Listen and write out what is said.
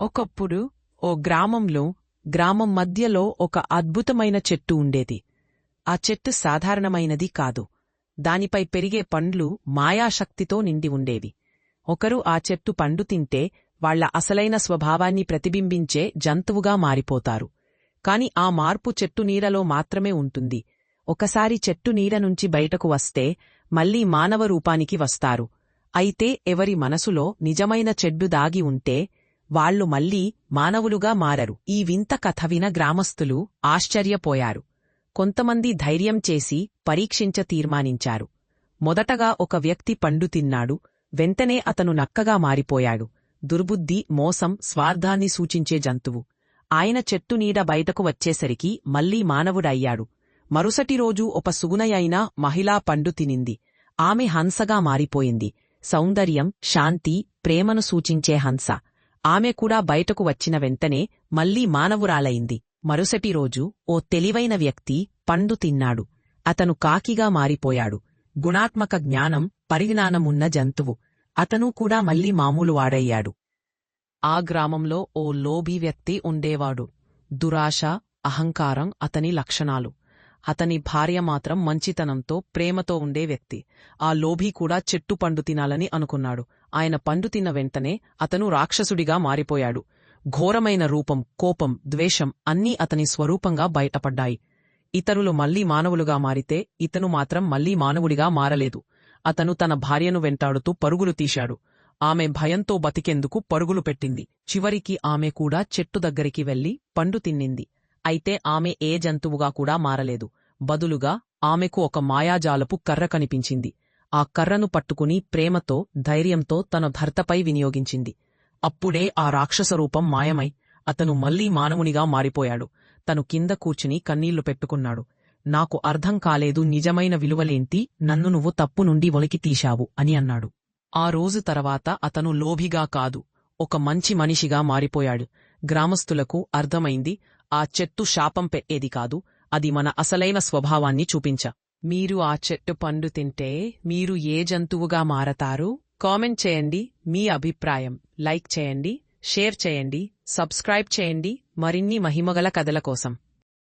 ఒకప్పుడు ఓ గ్రామంలో గ్రామం మధ్యలో ఒక అద్భుతమైన చెట్టు ఉండేది. ఆ చెట్టు సాధారణమైనది కాదు. దానిపై పెరిగే పండ్లు మాయాశక్తితో నిండి ఉండేవి. ఒకరు ఆ చెట్టు పండు తింటే వాళ్ళ అసలైన స్వభావాన్ని ప్రతిబింబించే జంతువుగా మారిపోతారు. కాని ఆ మార్పు చెట్టు నీడలో మాత్రమే ఉంటుంది. ఒకసారి చెట్టు నీడ నుంచి బయటకు వస్తే మళ్ళీ మానవ రూపానికి వస్తారు. అయితే ఎవరి మనసులో నిజమైన చెడ్డు దాగి ఉంటే వాళ్ళు మళ్ళీ మానవులుగా మారరు. ఈ వింత కథ విన గ్రామస్థులు ఆశ్చర్యపోయారు. కొంతమంది ధైర్యం చేసి పరీక్షించ తీర్మానించారు. మొదటగా ఒక వ్యక్తి పండు తిన్నాడు. వెంటనే అతను నక్కగా మారిపోయాడు. దుర్బుద్ధి మోసం స్వార్థాన్ని సూచించే జంతువు. ఆయన చెట్టు నీడ బయటకు వచ్చేసరికి మళ్ళీ మానవుడయ్యాడు. మరుసటి రోజు ఒక సుగునయైన మహిళా పండు తినింది. ఆమె హంసగా మారిపోయింది. సౌందర్యం శాంతి ప్రేమను సూచించే హంస. ఆమె కూడా బయటకు వచ్చిన వెంటనే మళ్ళీ మానవురాలైంది. మరుసటి రోజు ఓ తెలివైన వ్యక్తి పండు తిన్నాడు. అతను కాకిగా మారిపోయాడు. గుణాత్మక జ్ఞానం పరిజ్ఞానమున్న జంతువు. అతను కూడా మళ్ళీ మామూలు వాడయ్యాడు ఆ గ్రామంలో ఓ లోభీ వ్యక్తి ఉండేవాడు. దురాశ అహంకారం అతని లక్షణాలు. అతని భార్య మాత్రం మంచితనంతో ప్రేమతో ఉండే వ్యక్తి. ఆ లోభీ కూడా చెట్టు పండు తినాలని అనుకున్నాడు. ఆయన పండు తిన్న వెంటనే అతను రాక్షసుడిగా మారిపోయాడు. ఘోరమైన రూపం కోపం ద్వేషం అన్నీ అతని స్వరూపంగా బయటపడ్డాయి. ఇతరులు మళ్ళీ మానవులుగా మారితే ఇతను మాత్రం మళ్ళీ మానవుడిగా మారలేదు. అతను తన భార్యను వెంటాడుతూ పరుగులు తీశాడు. ఆమె భయంతో బతికెందుకు పరుగులు పెట్టింది. చివరికి ఆమె కూడా చెట్టు దగ్గరికి వెళ్ళి పండు తిన్నింది. అయితే ఆమె ఏ జంతువుగా కూడా మారలేదు. బదులుగా ఆమెకు ఒక మాయాజాలపు కర్ర కనిపించింది. ఆ కర్రను పట్టుకుని ప్రేమతో ధైర్యంతో తన భర్తపై వినియోగించింది. అప్పుడే ఆ రాక్షస రూపం మాయమై అతను మళ్ళీ మానవునిగా మారిపోయాడు. తను కింద కూర్చుని కన్నీళ్ళు పెట్టుకున్నాడు. నాకు అర్థం కాలేదు నిజమైన విలువలేంటి నన్ను నువ్వు తప్పు నుండి ఒలికి తీశావు అని అన్నాడు. ఆ రోజు తర్వాత అతను లోభిగా కాదు ఒక మంచి మనిషిగా మారిపోయాడు. గ్రామస్తులకు అర్థమైంది ఆ చెట్టు శాపం పెట్టేది కాదు అది మన అసలైన స్వభావాన్ని చూపించ. మీరు ఆ చెట్టు పండు తింటే మీరు ఏ జంతువుగా మారతారు? కామెంట్ చేయండి మీ అభిప్రాయం. లైక్ చేయండి షేర్ చేయండి సబ్స్క్రైబ్ చేయండి. మరిన్ని మహిమగల కథల కోసం.